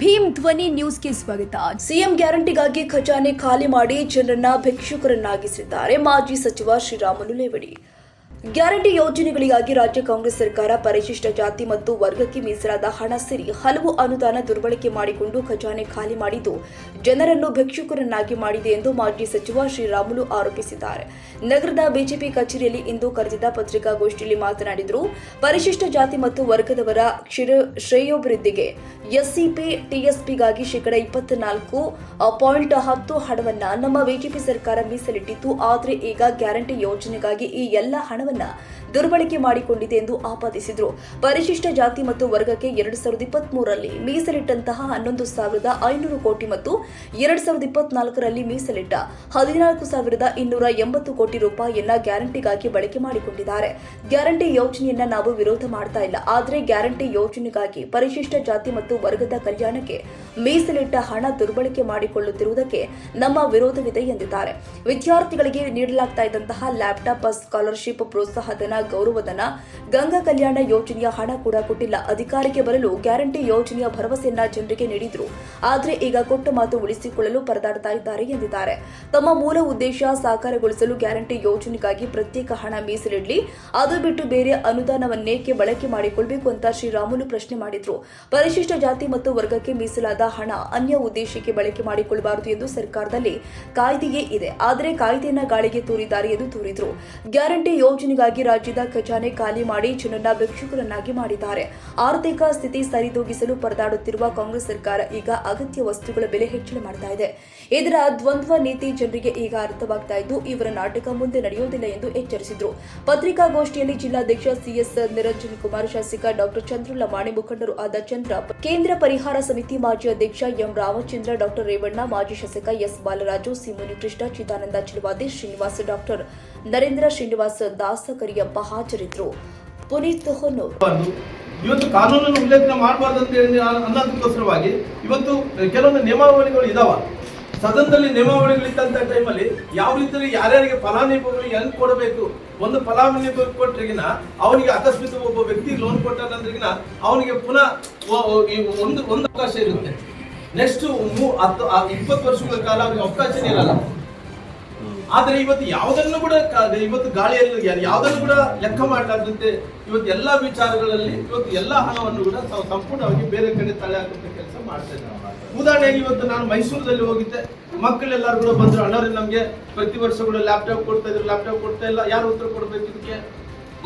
ಭೀಮ್ ಧ್ವನಿ ನ್ಯೂಸ್ಗೆ ಸ್ವಾಗತ. ಸಿಎಂ ಗ್ಯಾರಂಟಿಗಾಗಿ ಖಜಾನೆ ಖಾಲಿ ಮಾಡಿ ಜನರನ್ನ ಭಿಕ್ಷುಕರನ್ನಾಗಿಸಿದ್ದಾರೆ ಮಾಜಿ ಸಚಿವ ಶ್ರೀರಾಮುಲು ಲೇವಡಿ. ಗ್ಯಾರಂಟಿ ಯೋಜನೆಗಳಿಗಾಗಿ ರಾಜ್ಯ ಕಾಂಗ್ರೆಸ್ ಸರ್ಕಾರ ಪರಿಶಿಷ್ಟ ಜಾತಿ ಮತ್ತು ವರ್ಗಕ್ಕೆ ಮೀಸಲಾದ ಹಣ ಸೇರಿ ಹಲವು ಅನುದಾನ ದುರ್ಬಳಕೆ ಮಾಡಿಕೊಂಡು ಖಜಾನೆ ಖಾಲಿ ಮಾಡಿದ್ದು ಜನರನ್ನು ಭಿಕ್ಷುಕರನ್ನಾಗಿ ಮಾಡಿದೆ ಎಂದು ಮಾಜಿ ಸಚಿವ ಶ್ರೀರಾಮುಲು ಆರೋಪಿಸಿದ್ದಾರೆ. ನಗರದ ಬಿಜೆಪಿ ಕಚೇರಿಯಲ್ಲಿ ಇಂದು ಕರೆದಿದ್ದ ಪತ್ರಿಕಾಗೋಷ್ಠಿಯಲ್ಲಿ ಮಾತನಾಡಿದರು, ಪರಿಶಿಷ್ಟ ಜಾತಿ ಮತ್ತು ವರ್ಗದವರ ಕ್ಷಿರ ಶ್ರೇಯೋಭಿವೃದ್ಧಿಗೆ ಎಸ್ಸಿಪಿ, ಟಿಎಸ್ಪಿಗಾಗಿ ಶೇಕಡ ಇಪ್ಪತ್ನಾಲ್ಕು ಪಾಯಿಂಟ್ ಹತ್ತು ಹಣವನ್ನ ನಮ್ಮ ಬಿಜೆಪಿ ಸರ್ಕಾರ ಮೀಸಲಿಟ್ಟಿತ್ತು, ಆದರೆ ಈಗ ಗ್ಯಾರಂಟಿ ಯೋಜನೆಗಾಗಿ ಈ ಎಲ್ಲ ಹಣವನ್ನ ದುರ್ಬಳಕೆ ಮಾಡಿಕೊಂಡಿದೆ ಎಂದು ಆಪಾದಿಸಿದರು. ಪರಿಶಿಷ್ಟ ಜಾತಿ ಮತ್ತು ವರ್ಗಕ್ಕೆ ಎರಡು ಸಾವಿರದ ಇಪ್ಪತ್ಮೂರರಲ್ಲಿ ಮೀಸಲಿಟ್ಟಂತಹ ಹನ್ನೊಂದು ಸಾವಿರದ ಐನೂರು ಕೋಟಿ ಮತ್ತು ಎರಡ್ ಸಾವಿರದ ಇಪ್ಪತ್ನಾಲ್ಕರಲ್ಲಿ ಮೀಸಲಿಟ್ಟ ಹದಿನಾಲ್ಕು ಸಾವಿರದ ಇನ್ನೂರ ಎಂಬತ್ತು ಕೋಟಿ ರೂಪಾಯಿಯನ್ನ ಗ್ಯಾರಂಟಿಗಾಗಿ ಬಳಕೆ ಮಾಡಿಕೊಂಡಿದ್ದಾರೆ. ಗ್ಯಾರಂಟಿ ಯೋಜನೆಯನ್ನ ನಾವು ವಿರೋಧ ಮಾಡ್ತಾ ಇಲ್ಲ. ಆದರೆ ಗ್ಯಾರಂಟಿ ಯೋಜನೆಗಾಗಿ ಪರಿಶಿಷ್ಟ ಜಾತಿ ಮತ್ತು ವರ್ಗದ ಕಲ್ಯಾಣಕ್ಕೆ ಮೀಸಲಿಟ್ಟ ಹಣ ದುರ್ಬಳಕೆ ಮಾಡಿಕೊಳ್ಳುತ್ತಿರುವುದಕ್ಕೆ ನಮ್ಮ ವಿರೋಧವಿದೆ ಎಂದಿದ್ದಾರೆ. ವಿದ್ಯಾರ್ಥಿಗಳಿಗೆ ನೀಡಲಾಗ್ತಾ ಇದ್ದಂತಹ ಲ್ಯಾಪ್ಟಾಪ್, ಸ್ಕಾಲರ್ಶಿಪ್ ಪ್ರೋತ್ಸಾಹಧನ, ಗೌರವಧನ, ಗಂಗಾ ಕಲ್ಯಾಣ ಯೋಜನೆಯ ಹಣ ಕೂಡ ಕೊಟ್ಟಿಲ್ಲ. ಅಧಿಕಾರಕ್ಕೆ ಬರಲು ಗ್ಯಾರಂಟಿ ಯೋಜನೆಯ ಭರವಸೆಯನ್ನ ಜನರಿಗೆ ನೀಡಿದ್ರು. ಆದರೆ ಈಗ ಕೊಟ್ಟ ಮಾತು ಉಳಿಸಿಕೊಳ್ಳಲು ಪರದಾಡ್ತಾ ಇದ್ದಾರೆ ಎಂದಿದ್ದಾರೆ. ತಮ್ಮ ಮೂಲ ಉದ್ದೇಶ ಸಾಕಾರಗೊಳಿಸಲು ಗ್ಯಾರಂಟಿ ಯೋಜನೆಗಾಗಿ ಪ್ರತ್ಯೇಕ ಹಣ ಮೀಸಲಿಡಲಿ. ಅದು ಬಿಟ್ಟು ಬೇರೆ ಅನುದಾನವನ್ನೇಕೆ ಬಳಕೆ ಮಾಡಿಕೊಳ್ಬೇಕು ಅಂತ ಶ್ರೀರಾಮುಲು ಪ್ರಶ್ನೆ ಮಾಡಿದ್ರು. ಪರಿಶಿಷ್ಟ ಜಾತಿ ಮತ್ತು ವರ್ಗಕ್ಕೆ ಮೀಸಲಾದ ಹಣ ಅನ್ಯ ಉದ್ದೇಶಕ್ಕೆ ಬಳಕೆ ಮಾಡಿಕೊಳ್ಳಬಾರದು ಎಂದು ಸರ್ಕಾರದಲ್ಲಿ ಕಾಯ್ದೆಯೇ ಇದೆ. ಆದರೆ ಕಾಯ್ದೆಯನ್ನ ಗಾಳಿಗೆ ತೂರಿದ್ದಾರೆ ಎಂದು ತೂರಿದ್ರು ಗ್ಯಾರಂಟಿ ಯೋಜನೆಗಾಗಿ ರಾಜ್ಯದ ಖಜಾನೆ ಖಾಲಿ ಮಾಡಿ ಜನರನ್ನ ಭಿಕ್ಷುಕರನ್ನಾಗಿ ಮಾಡಿದ್ದಾರೆ. ಆರ್ಥಿಕ ಸ್ಥಿತಿ ಸರಿದೂಗಿಸಲು ಪರದಾಡುತ್ತಿರುವ ಕಾಂಗ್ರೆಸ್ ಸರ್ಕಾರ ಈಗ ಅಗತ್ಯ ವಸ್ತುಗಳ ಬೆಲೆ ಹೆಚ್ಚಳ ಮಾಡ್ತಾ ಇದೆ. ಇದರ ದ್ವಂದ್ವ ನೀತಿ ಜನರಿಗೆ ಈಗ ಅರ್ಥವಾಗ್ತಾ ಇದ್ದು, ಇವರ ನಾಟಕ ಮುಂದೆ ನಡೆಯುವುದಿಲ್ಲ ಎಂದು ಎಚ್ಚರಿಸಿದರು. ಪತ್ರಿಕಾಗೋಷ್ಠಿಯಲ್ಲಿ ಜಿಲ್ಲಾಧ್ಯಕ್ಷ ಸಿಎಸ್ ನಿರಂಜನ್ ಕುಮಾರ್, ಶಾಸಕ ಡಾಕ್ಟರ್ ಚಂದ್ರಲಮಾಣಿ ಮುಖಂಡರು ಆದ ಚಂದ್ರ, ಕೇಂದ್ರ ಪರಿಹಾರ ಸಮಿತಿ ಮಾಜಿ ಅಧ್ಯಕ್ಷ ಎಂ ರಾಮಚಂದ್ರ ಡಾಕ್ಟರ್ ರೇವಣ್ಣ, ಮಾಜಿ ಶಾಸಕ ಎಸ್ ಬಾಲರಾಜು, ಸಿಮುನಿ ಕೃಷ್ಣ, ಚಿದಾನಂದ ಚಿಲವಾದಿ, ಶ್ರೀನಿವಾಸ್ ಡಾಕ್ಟರ್ ನರೇಂದ್ರ ಶ್ರೀನಿವಾಸ್ ದಾಸ ಕರಿಯಪ್ಪ ಹಾಜರಿದ್ದರು ಪುನೀತ್ ಹೊನ್ನೂರ್. ಇವತ್ತು ಕಾನೂನನ್ನು ಉಲ್ಲೇಖನ ಮಾಡಬಾರ್ದು ಅಂತ ಹೇಳಿ ಅನ್ನೋದಕ್ಕೋಸ್ಕರವಾಗಿ ಇವತ್ತು ಕೆಲವೊಂದು ನಿಯಮಾವಳಿಗಳು ಇದಾವ. ಸದನದಲ್ಲಿ ನಿಯಮಾವಳಿಗಳಿದ್ದಂಥ ಟೈಮಲ್ಲಿ ಯಾವ ರೀತಿಯಲ್ಲಿ ಯಾರ್ಯಾರಿಗೆ ಫಲಾನುಭವಿಗಳು ಹೆಂಗ್ ಕೊಡಬೇಕು, ಒಂದು ಫಲಾನುಭವಿ ಕೊಟ್ಟರೆಗಿನ ಅವನಿಗೆ ಅಕಸ್ಮಿತ ಒಬ್ಬ ವ್ಯಕ್ತಿ ಲೋನ್ ಕೊಟ್ಟಾನಂದ್ರಿಗಿನ ಅವನಿಗೆ ಪುನಃ ಒಂದು ಒಂದು ಅವಕಾಶ ಇರುತ್ತೆ. ನೆಕ್ಸ್ಟ್ ಇಪ್ಪತ್ತು ವರ್ಷಗಳ ಕಾಲ ಅವನಿಗೆ ಅವಕಾಶನೇ ಇರಲ್ಲ. ಆದ್ರೆ ಇವತ್ತು ಯಾವುದನ್ನು ಕೂಡ ಇವತ್ತು ಗಾಳಿಯಲ್ಲಿ ಯಾವುದನ್ನು ಕೂಡ ಲೆಕ್ಕ ಮಾಡಲಾರ್ದಂತೆ ಇವತ್ತು ಎಲ್ಲಾ ವಿಚಾರಗಳಲ್ಲಿ ಇವತ್ತು ಎಲ್ಲಾ ಹಣವನ್ನು ಕೂಡ ಸಂಪೂರ್ಣವಾಗಿ ಬೇರೆ ಕಡೆ ತಲೆ ಹಾಕುವಂತ ಕೆಲಸ ಮಾಡ್ತಾ ಉದಾಹರಣೆಗೆ ಇವತ್ತು ನಾನು ಮೈಸೂರಲ್ಲಿ ಹೋಗಿದ್ದೆ. ಮಕ್ಕಳೆಲ್ಲರೂ ಕೂಡ ಬಂದ್ರು. ಅಣ್ಣವ್ರೆ ನಮ್ಗೆ ಪ್ರತಿ ವರ್ಷ ಕೂಡ ಲ್ಯಾಪ್ಟಾಪ್ ಕೊಡ್ತಾ ಇದ್ರು. ಲ್ಯಾಪ್ಟಾಪ್ ಕೊಡ್ತಾ ಇಲ್ಲ. ಯಾರು ಉತ್ತರ ಕೊಡ್ಬೇಕು ಇದಕ್ಕೆ?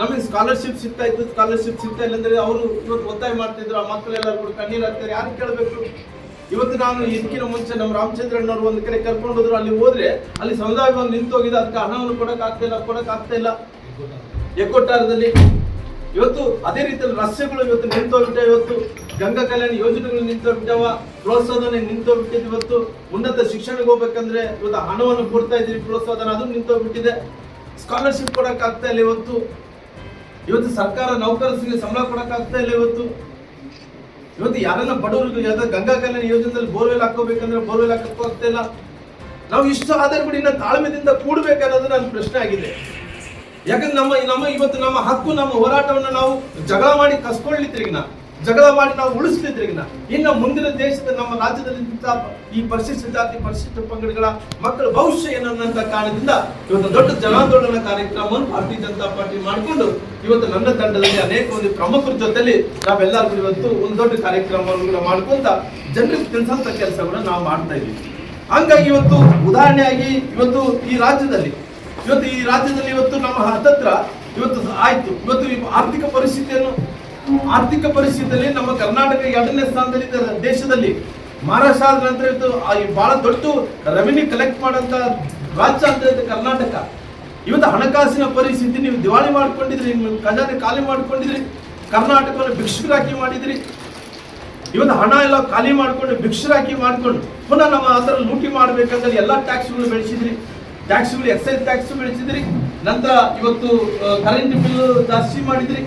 ನಮಗೆ ಸ್ಕಾಲರ್ಶಿಪ್ ಸಿಗ್ತಾ ಇತ್ತು. ಸ್ಕಾಲರ್ಶಿಪ್ ಸಿಗ್ತಾ ಇಲ್ಲ ಅಂದ್ರೆ ಅವರು ಇವತ್ತು ಒತ್ತಾಯ ಮಾಡ್ತಿದ್ರು ಆ ಮಕ್ಕಳೆಲ್ಲರೂ ಕೂಡ ಕಣ್ಣೀರು ಹಾಕ್ತಾರೆ. ಯಾರು ಕೇಳಬೇಕು? ಇವತ್ತು ನಾನು ಇದಕ್ಕಿಂತ ಮುಂಚೆ ನಮ್ಮ ರಾಮಚಂದ್ರಣ್ಣವ್ರು ಒಂದು ಕಡೆ ಕರ್ಕೊಂಡು ಹೋದ್ರು, ಅಲ್ಲಿ ಹೋದ್ರೆ ಅಲ್ಲಿ ಸಮುದಾಯ ಬಂದು ನಿಂತು ಹೋಗಿದೆ ಅದಕ್ಕೆ ಹಣವನ್ನು ಕೊಡಕ್ ಆಗ್ತಾ ಇಲ್ಲ ಕೊಡಕ್ ಆಗ್ತಾ ಇಲ್ಲ. ಎಕ್ಕೊಟ್ಟಾರದಲ್ಲಿ ಇವತ್ತು ಅದೇ ರೀತಿಯಲ್ಲಿ ರಸ್ತೆಗಳು ಇವತ್ತು ನಿಂತೋಗ್ಬಿಟ್ಟೆ ಇವತ್ತು. ಗಂಗಾ ಕಲ್ಯಾಣ ಯೋಜನೆಗಳು ನಿಂತೋಗ್ಬಿಟ್ಟವ ಪ್ರೋತ್ಸಾಹನ ನಿಂತೋಗ್ಬಿಟ್ಟಿದೆ ಇವತ್ತು. ಉನ್ನತ ಶಿಕ್ಷಣಕ್ಕೆ ಹೋಗ್ಬೇಕಂದ್ರೆ ಇವತ್ತು ಹಣವನ್ನು ಕೊಡ್ತಾ ಇದ್ದೀವಿ ಪ್ರೋತ್ಸಾಹನ ಅದು ನಿಂತೋಗ್ಬಿಟ್ಟಿದೆ. ಸ್ಕಾಲರ್ಶಿಪ್ ಕೊಡಕ್ ಆಗ್ತಾ ಇಲ್ಲ ಇವತ್ತು. ಇವತ್ತು ಸರ್ಕಾರ ನೌಕರರಿಗೆ ಸಂಬಳ ಕೊಡಕ್ ಆಗ್ತಾ ಇಲ್ಲ ಇವತ್ತು. ಇವತ್ತು ಯಾರೆಲ್ಲ ಬಡವರು ಯಾವ್ದೋ ಗಂಗಾ ಕಲ್ಯಾಣ ಯೋಜನೆಯಲ್ಲಿ ಬೋರ್ವೆಲ್ ಹಾಕೋಬೇಕಂದ್ರೆ ಬೋರ್ವೆಲ್ ಹಾಕಕ್ಕೂ ಆಗ್ತಾ ಇಲ್ಲ. ನಾವು ಇಷ್ಟು ಆದರೆ ಬಿಡಿ ಇನ್ನ ತಾಳ್ಮೆದಿಂದ ಕೂಡಬೇಕನ್ನೋದು ನನ್ನ ಪ್ರಶ್ನೆ ಆಗಿದೆ. ಯಾಕಂದ್ರೆ ನಮ್ಮ ನಮ್ಮ ಇವತ್ತು ನಮ್ಮ ಹಕ್ಕು, ನಮ್ಮ ಹೋರಾಟವನ್ನು ನಾವು ಜಗಳ ಮಾಡಿ ಕಸ್ಕೊಳ್ಳಿತ್ರಿಗಿನ ಜಗಳ ಮಾಡಿ ನಾವು ಇಲ್ಲ ಇನ್ನು. ಮುಂದಿನ ದೇಶದ ನಮ್ಮ ರಾಜ್ಯದಲ್ಲಿ ಈ ಪರಿಶಿಷ್ಟ ಜಾತಿ, ಪರಿಶಿಷ್ಟ ಪಂಗಡಗಳ ಮಕ್ಕಳ ಭವಿಷ್ಯ ಏನನ್ನಂತ ಕಾರಣದಿಂದ ಇವತ್ತು ದೊಡ್ಡ ಜನಾಂದೋಲನ ಕಾರ್ಯಕ್ರಮವನ್ನು ಭಾರತೀಯ ಜನತಾ ಪಾರ್ಟಿ ಮಾಡಿಕೊಂಡು ಇವತ್ತು ನನ್ನ ತಂಡದಲ್ಲಿ ಅನೇಕ ಒಂದು ಪ್ರಮುಖರ ಜೊತೆಯಲ್ಲಿ ನಾವೆಲ್ಲರೂ ಇವತ್ತು ಒಂದು ದೊಡ್ಡ ಕಾರ್ಯಕ್ರಮವನ್ನು ಕೂಡ ಮಾಡ್ಕೊಂತ ಜನರಿಗೆ ತಿಳಿಸಂತ ಕೆಲಸ ಕೂಡ ನಾವು ಮಾಡ್ತಾ ಇದ್ದೀವಿ. ಹಂಗಾಗಿ ಇವತ್ತು ಉದಾಹರಣೆಯಾಗಿ ಇವತ್ತು ಈ ರಾಜ್ಯದಲ್ಲಿ, ಇವತ್ತು ಈ ರಾಜ್ಯದಲ್ಲಿ ಇವತ್ತು ನಮ್ಮ ಹತ್ತತ್ರ ಇವತ್ತು ಆಯ್ತು. ಇವತ್ತು ಆರ್ಥಿಕ ಪರಿಸ್ಥಿತಿಯನ್ನು ಆರ್ಥಿಕ ಪರಿಸ್ಥಿತಿಯಲ್ಲಿ ನಮ್ಮ ಕರ್ನಾಟಕ ಎರಡನೇ ಸ್ಥಾನದಲ್ಲಿ ದೇಶದಲ್ಲಿ ಮಹಾರಾಷ್ಟ್ರ ನಂತರ ಈ ಬಹಳ ದೊಡ್ಡ ರೆವಿನ್ಯೂ ಕಲೆಕ್ಟ್ ಮಾಡೋಂಥ ರಾಜ್ಯ ಅಂತ ಕರ್ನಾಟಕ. ಇವತ್ತು ಹಣಕಾಸಿನ ಪರಿಸ್ಥಿತಿ ನೀವು ದಿವಾಳಿ ಮಾಡ್ಕೊಂಡಿದ್ರಿ, ನಿಮ್ಮ ಖಜಾನೆ ಖಾಲಿ ಮಾಡ್ಕೊಂಡಿದ್ರಿ, ಕರ್ನಾಟಕವನ್ನು ಭಿಕ್ಷುಕರಾಕಿ ಮಾಡಿದ್ರಿ. ಇವತ್ತು ಹಣ ಎಲ್ಲ ಖಾಲಿ ಮಾಡ್ಕೊಂಡು ಭಿಕ್ಷುರಾಕಿ ಮಾಡ್ಕೊಂಡು ಪುನಃ ನಮ್ಮ ಅದರ ಲೂಟಿ ಮಾಡ್ಬೇಕಂದ್ರೆ ಎಲ್ಲ ಟ್ಯಾಕ್ಸ್ಗಳು ಬೆಳೆಸಿದ್ರಿ. ಟ್ಯಾಕ್ಸ್ಗಳು ಎಕ್ಸೈಸ್ ಟ್ಯಾಕ್ಸ್ ಬೆಳೆಸಿದ್ರಿ. ನಂತರ ಇವತ್ತು ಕರೆಂಟ್ ಬಿಲ್ ಜಾಸ್ತಿ ಮಾಡಿದ್ರಿ.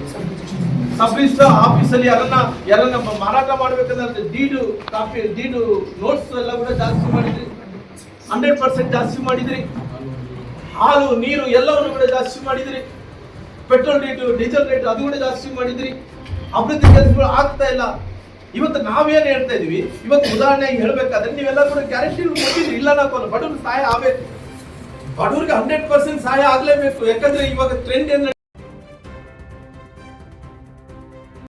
ಸಬ್ ರಿಜಿಸ್ಟರ್ ಆಫೀಸಲ್ಲಿ ಯಾರನ್ನ ಯಾರನ್ನ ಮಾರಾಟ ಮಾಡ್ಬೇಕಂದ್ರೆ ಡೀಡು ಕಾಪಿ ಡೀಡು ನೋಟ್ಸ್ ಎಲ್ಲ ಕೂಡ ಜಾಸ್ತಿ ಮಾಡಿದ್ರಿ. ಹಂಡ್ರೆಡ್ ಪರ್ಸೆಂಟ್ ಜಾಸ್ತಿ ಮಾಡಿದ್ರಿ. ಹಾಲು, ನೀರು ಎಲ್ಲವನ್ನು ಕೂಡ ಜಾಸ್ತಿ ಮಾಡಿದ್ರಿ. ಪೆಟ್ರೋಲ್ ರೇಟು, ಡೀಸೆಲ್ ರೇಟ್ ಅದು ಕೂಡ ಜಾಸ್ತಿ ಮಾಡಿದ್ರಿ. ಅಭಿವೃದ್ಧಿ ಕೆಲಸಗಳು ಆಗ್ತಾ ಇಲ್ಲ. ಇವತ್ತು ನಾವೇನು ಹೇಳ್ತಾ ಇದೀವಿ? ಇವತ್ತು ಉದಾಹರಣೆಗೆ ಹೇಳ್ಬೇಕಾದ್ರೆ ನೀವೆಲ್ಲ ಕೂಡ ಗ್ಯಾರಂಟಿ ಕೊಟ್ಟಿದ್ರಿ. ಇಲ್ಲ ನಾಕೋಲ್ಲ ಬಡವ್ರಿಗೆ ಸಹಾಯ ಆಗ್ಬೇಕು. ಬಡವ್ರಿಗೆ ಹಂಡ್ರೆಡ್ ಪರ್ಸೆಂಟ್ ಸಹಾಯ ಆಗ್ಲೇಬೇಕು. ಯಾಕಂದ್ರೆ ಇವಾಗ ಟ್ರೆಂಡ್ ಏನ್